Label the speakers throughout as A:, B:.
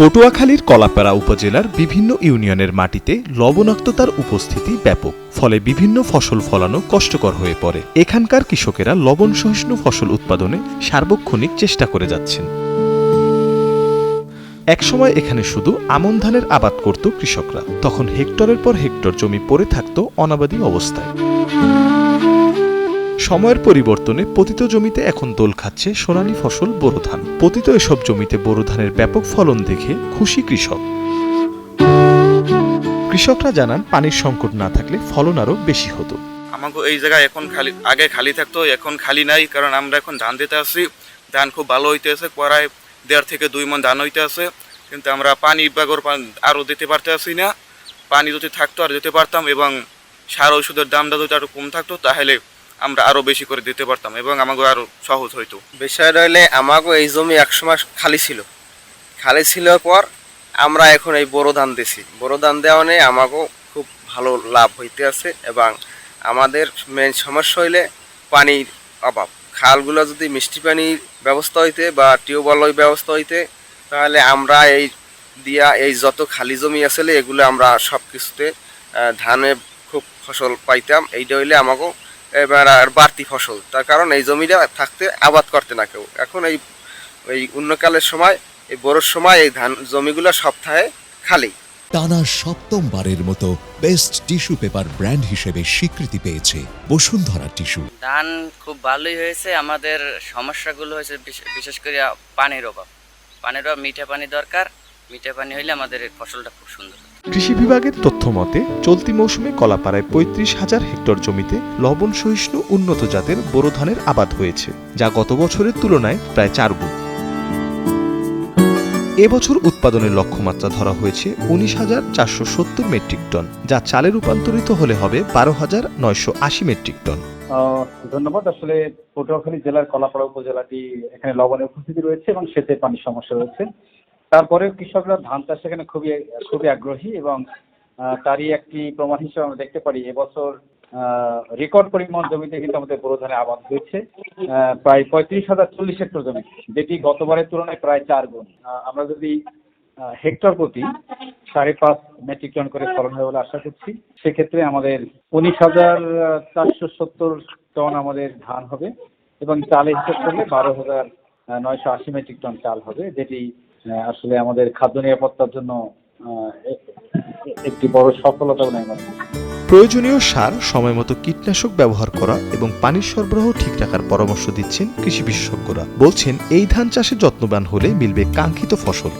A: পটুয়াখালীর কলাপাড়া উপজেলার বিভিন্ন ইউনিয়নের মাটিতে লবণাক্ততার উপস্থিতি ব্যাপক, ফলে বিভিন্ন ফসল ফলানো কষ্টকর হয়ে পড়ে। এখানকার কৃষকেরা লবণ সহিষ্ণু ফসল উৎপাদনে সার্বক্ষণিক চেষ্টা করে যাচ্ছেন। একসময় এখানে শুধু আমন ধানের আবাদ করত কৃষকরা, তখন হেক্টরের পর হেক্টর জমি পড়ে থাকত অনাবাদী অবস্থায়। সময়ের পরিবর্তনে পতিত জমিতে এখন দোল খাচ্ছে সোনালী ফসল বোরো ধান পতিত এসব জমিতে বোরো ধানের ব্যাপক ফলন দেখে খুশি কৃষক। কৃষকরা জানান, পানির সংকট না থাকলে ফলন আরও বেশি হতো।
B: আমাকে এই জায়গায় এখন খালি, আগে খালি থাকতো, এখন খালি নাই, কারণ আমরা এখন ধান দিতে আসি ধান খুব ভালো হইতে আছে প্রায় দেড় থেকে দুই মন ধান হইতে আছে। কিন্তু আমরা পানি বাগর আরও দিতে পারতে আসি না। পানি যদি থাকতো আর দিতে পারতাম এবং সার ওষুধের দামটা যদি আরও কম থাকতো, তাহলে আমরা আরও বেশি করে দিতে পারতাম এবং আমাকে আরও সহজ হইতো।
C: বিষয় রইলে আমাকেও এই জমি একসময় খালি ছিল। খালি ছিল পর আমরা এখন এই বড় ধান দিছি। বড় ধান দেওয়া নিয়ে আমাকেও খুব ভালো লাভ হইতে আছে এবং আমাদের মেন সমস্যা হইলে পানির অভাব। খালগুলো যদি মিষ্টি পানির ব্যবস্থা হইতে বা টিউবওয়েল ব্যবস্থা হইতে, তাহলে আমরা এই দিয়া এই যত খালি জমি আসলে এগুলো আমরা সব কিছুতে ধানে খুব ফসল পাইতাম। এইটা হইলে আমাকেও এবার আর বাড়তি ফসল। তার কারণ এই জমিটা থাকতে আবাদ করতে না কেউ। এখন এই এই উন্নকালের সময় এই বড়োর সময় এই ধান জমিগুলো সপ্তাহে খালি।
D: টানা সপ্তমবারের মতো বেস্ট টিস্যু পেপার ব্র্যান্ড হিসেবে স্বীকৃতি পেয়েছে বসুন্ধরা টিস্যু।
E: ধান খুব ভালোই হয়েছে। আমাদের সমস্যাগুলো হয়েছে বিশেষ করে পানির অভাব। পানির অভাব মিঠা পানি দরকার। মিঠা পানি হইলে আমাদের ফসলটা খুব সুন্দর হয়।
A: কৃষি বিভাগের তথ্য মতে, চলতি মৌসুমে কলাপাড়ায় পঁয়ত্রিশ হাজার হেক্টর জমিতে লবণ সহিষ্ণু উন্নত জাতের বোরো ধানের আবাদ হয়েছে, যা গত বছরের তুলনায় প্রায় চার গুণ। এবছর উৎপাদনের লক্ষ্যমাত্রা ধরা হয়েছে উনিশ হাজার চারশো সত্তর মেট্রিক টন, যা চালে রূপান্তরিত হলে হবে বারো হাজার নয়শো আশি মেট্রিক টন।
F: ধন্যবাদ। আসলে পটুয়াখালী জেলার কলাপাড়া উপজেলাটি এখানে লবণের উপস্থিতি রয়েছে এবং সেচে পানির সমস্যা রয়েছে। তারপরে কৃষকরা ধান চাষে এখানে খুবই খুবই আগ্রহী এবং তারই একটি প্রমাণ হিসেবে আমরা দেখতে পারি, এবছর রেকর্ড পরিমাণ জমিতে কিন্তু আমাদের বোরো ধানের আবাদ হয়েছে প্রায় পঁয়ত্রিশ হাজার চল্লিশ হেক্টর জমি, যেটি গতবারের তুলনায় প্রায় চার গুণ। আমরা যদি হেক্টর প্রতি সাড়ে পাঁচ মেট্রিক টন করে ফলন হবে বলে আশা করছি, সেক্ষেত্রে আমাদের উনিশ হাজার চারশো সত্তর টন আমাদের ধান হবে এবং চালের হিসেব করলে বারো হাজার নয়শো আশি মেট্রিক টন চাল হবে, যেটি আসলে আমাদের খাদ্য নিরাপত্তার জন্য একটি বড় সফলতা মনে করি
A: প্রয়োজনীয় সার, সময়মতো কীটনাশক ব্যবহার করা এবং পানির সরবরাহ ঠিক রাখার পরামর্শ দিচ্ছেন কৃষি বিশেষজ্ঞরা। বলছেন, এই ধান চাষে যত্নবান হলে মিলবে কাঙ্ক্ষিত ফসল।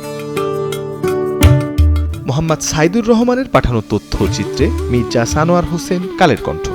A: মোহাম্মদ সাইদুর রহমানের পাঠানো তথ্যচিত্রে মির্জা সানোয়ার হোসেন, কালের কণ্ঠ।